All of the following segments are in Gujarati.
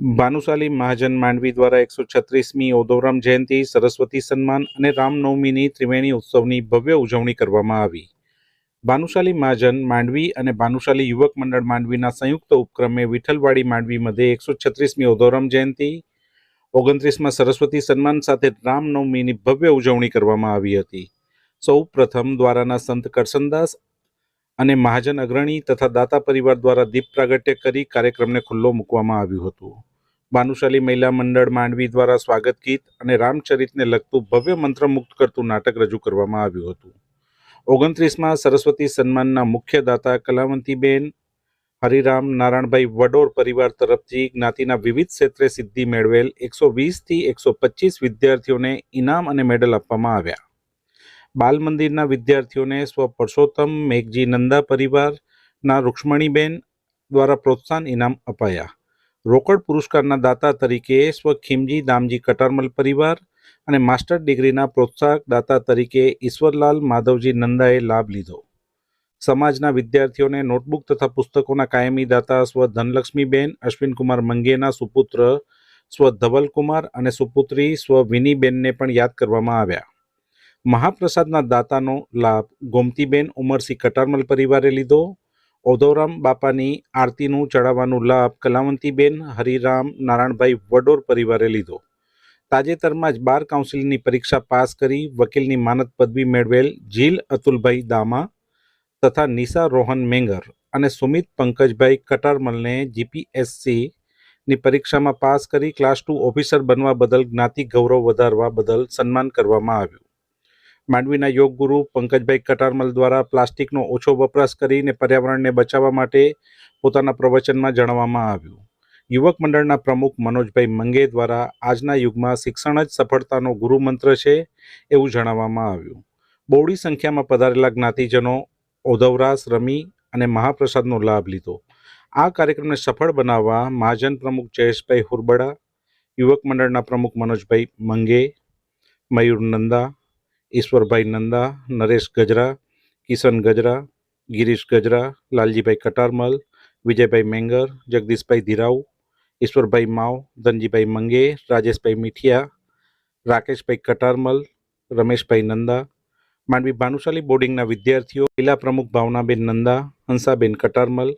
ભાનુશાલી મહાજન માંડવી દ્વારા એકસો છત્રીસમી ઓદોરામ જયંતિ, સરસ્વતી સન્માન અને રામનવમીની ત્રિવેણી ઉત્સવની ભવ્ય ઉજવણી કરવામાં આવી. ભાનુશાલી મહાજન માંડવી અને ભાનુશાલી યુવક મંડળ માંડવીના સંયુક્ત ઉપક્રમે વિઠ્ઠલવાડી માંડવી મધ્યે એકસો છત્રીસમી ઓદોરામ જયંતિ, ઓગણત્રીસમાં સરસ્વતી સન્માન સાથે રામનવમીની ભવ્ય ઉજવણી કરવામાં આવી હતી. સૌ પ્રથમ દ્વારાના સંત કરસનદાસ અને મહાજન અગ્રણી તથા દાતા પરિવાર દ્વારા દીપ પ્રાગટ્ય કરી કાર્યક્રમને ખુલ્લો મૂકવામાં આવ્યું હતું. ભાનુશાલી મહિલા મંડળ માંડવી દ્વારા સ્વાગત ગીત અને રામચરિતને લગતું ભવ્ય મંત્રમુગ્ધ કરતું નાટક રજૂ કરવામાં આવ્યું હતું. ઓગણત્રીસમાં સરસ્વતી સન્માનના મુખ્ય દાતા કલાવંતીબેન, હરિરામ, નારાયણભાઈ વડોર પરિવાર તરફથી જ્ઞાતિના વિવિધ ક્ષેત્રે સિદ્ધિ મેળવેલ એકસો વીસથી એકસો પચીસ વિદ્યાર્થીઓને ઇનામ અને મેડલ આપવામાં આવ્યા. બાલ મંદિરના વિદ્યાર્થીઓને સ્વ પરસોત્તમ મેઘજી નંદા પરિવારના રૂક્ષ્મણીબેન દ્વારા પ્રોત્સાહન ઇનામ અપાયા. રોકડ પુરસ્કારના દાતા તરીકે સ્વ ખીમજી દામજી કટારમલ પરિવાર અને માસ્ટર ડિગ્રીના પ્રોત્સાહક દાતા તરીકે ઈશ્વરલાલ માધવજી નંદાએ લાભ લીધો. સમાજના વિદ્યાર્થીઓને નોટબુક તથા પુસ્તકોના કાયમી દાતા સ્વ ધનલક્ષ્મીબેન, અશ્વિનકુમાર મંગેના સુપુત્ર સ્વ ધવલકુમાર અને સુપુત્રી સ્વ વિનીબેનને પણ યાદ કરવામાં આવ્યા. મહાપ્રસાદના દાતાનો લાભ ગોમતીબેન ઉમરસિંહ કટારમલ પરિવારે લીધો. ઓધોરામ બાપાની આરતીનું ચડાવવાનું લાભ કલાવંતીબેન હરિરામ નારાયણભાઈ વડોર પરિવારે લીધો. તાજેતરમાં જ બાર કાઉન્સિલની પરીક્ષા પાસ કરી વકીલની માનદ પદવી મેળવેલ જીલ અતુલભાઈ દામા તથા નિશા રોહન મેંગર અને સુમિત પંકજભાઈ કટારમલને જીપીએસસી ની પરીક્ષામાં પાસ કરી ક્લાસ ટુ ઓફિસર બનવા બદલ જ્ઞાતિ ગૌરવ વધારવા બદલ સન્માન કરવામાં આવ્યું. માંડવીના યોગ ગુરુ પંકજભાઈ કટારમલ દ્વારા પ્લાસ્ટિકનો ઓછો વપરાશ કરીને પર્યાવરણને બચાવવા માટે પોતાના પ્રવચનમાં જણાવવામાં આવ્યું. યુવક મંડળના પ્રમુખ મનોજભાઈ મંગે દ્વારા આજના યુગમાં શિક્ષણ જ સફળતાનો ગુરુમંત્ર છે એવું જણાવવામાં આવ્યું. બહોળી સંખ્યામાં પધારેલા જ્ઞાતિજનો ઓધવરાસ રમી અને મહાપ્રસાદનો લાભ લીધો. આ કાર્યક્રમને સફળ બનાવવા મહાજન પ્રમુખ જયેશભાઈ હુરબડા, યુવક મંડળના પ્રમુખ મનોજભાઈ મંગે, મયુર નંદા ઈશ્વરભાઈ નંદા, નરેશ ગજરા, કિશન ગજરા, ગિરીશ ગજરા, લાલજીભાઈ કટારમલ, વિજયભાઈ મેંગર, જગદીશભાઈ ધીરાવ, ઈશ્વરભાઈ માવ, ધનજીભાઈ મંગે, રાજેશભાઈ મીઠિયા, રાકેશભાઈ કટારમલ, રમેશભાઈ નંદા, માંડવી ભાનુશાલી બોર્ડિંગના વિદ્યાર્થીઓ, જિલ્લા પ્રમુખ ભાવનાબેન નંદા, હંસાબેન કટારમલ,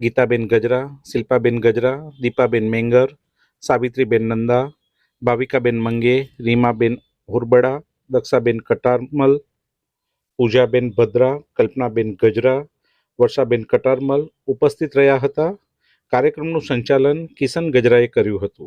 ગીતાબેન ગજરા, શિલ્પાબેન ગજરા, દીપાબેન મેંગર, સાવિત્રીબેન નંદા, ભાવિકાબેન મંગે, રીમાબેન હુરબડા દક્ષાબેન કટારમલ, પૂજાબેન ભદ્રા, કલ્પનાબેન ગજરા, વર્ષાબેન કટારમલ ઉપસ્થિત રહ્યા હતા. કાર્યક્રમનું સંચાલન કિશન ગજરાએ કર્યું હતું.